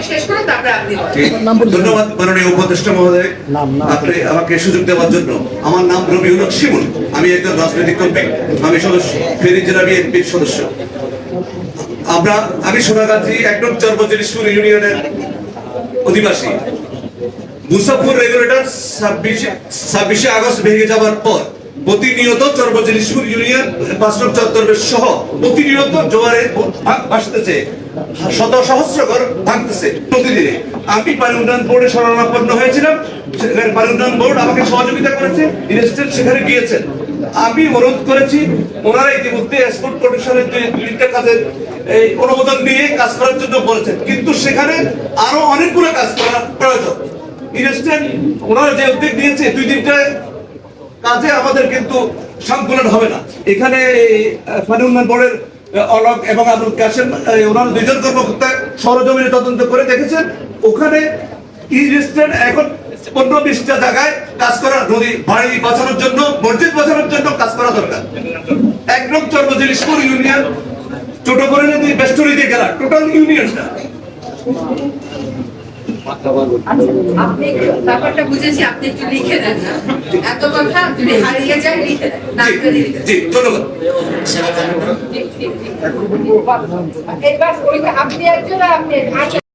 আগে শেষ করুন তারপরে আপনি ধন্যবাদ মাননীয় উপদেষ্টা মহোদয়। আপনি আমাকে সুযোগ দেওয়ার জন্য। আমার নাম রবিউল হক শিমুল। আমি একজন রাজনৈতিক কর্মী। আমি সদস্য ফেনী জেলা বিএনপির সদস্য। আমরা আমি সোনাগাজী একদম চর্বজেরিশপুর ইউনিয়নের অধিবাসী। মুসাফুর রেগুলেটর ছাব্বিশে ছাব্বিশে আগস্ট ভেঙে যাওয়ার পর প্রতিনিয়ত চর্বজেরিশপুর ইউনিয়ন বাস্তব চত্বরের সহ প্রতিনিয়ত জোয়ারে ভাগ ভাসতেছে। শত সহস্র ঘর ভাঙতেছে প্রতিদিনে। আমি পানি উন্নয়ন বোর্ডে শরণাপন্ন হয়েছিলাম। সেখানে পানি উন্নয়ন বোর্ড আমাকে সহযোগিতা করেছে। সেখানে গিয়েছেন। আমি অনুরোধ করেছি, ওনারা ইতিমধ্যে এক্সপোর্ট যে কাজের এই অনুমোদন নিয়ে কাজ করার জন্য বলেছেন। কিন্তু সেখানে আরও অনেকগুলো কাজ করা প্রয়োজন। ইনস্ট্যান্ট ওনারা যে উদ্যোগ দিয়েছে দুই তিনটা কাজে আমাদের কিন্তু সংকলন হবে না। এখানে পানি উন্নয়ন বোর্ডের অলক এবং আবুল কাশেম ওনারা দুইজন কর্মকর্তা সরজমিনে তদন্ত করে দেখেছেন। ওখানে এখন পনেরো বিশটা জায়গায় কাজ করা, নদী বাড়ি বাঁচানোর জন্য, মসজিদ বাঁচানোর জন্য কাজ করা দরকার। একদম চর্মজিলিশপুর ইউনিয়ন, ছোট করে নদী বেষ্টরি দিয়ে গেলা টোটাল ইউনিয়নটা। আপনি ব্যাপারটা বুঝেছি আপনি একটু লিখে দেন না। এত কথা যদি হারিয়ে যায় লিখে দেন। জি ধন্যবাদ। এবার আপনি একজন আপনি।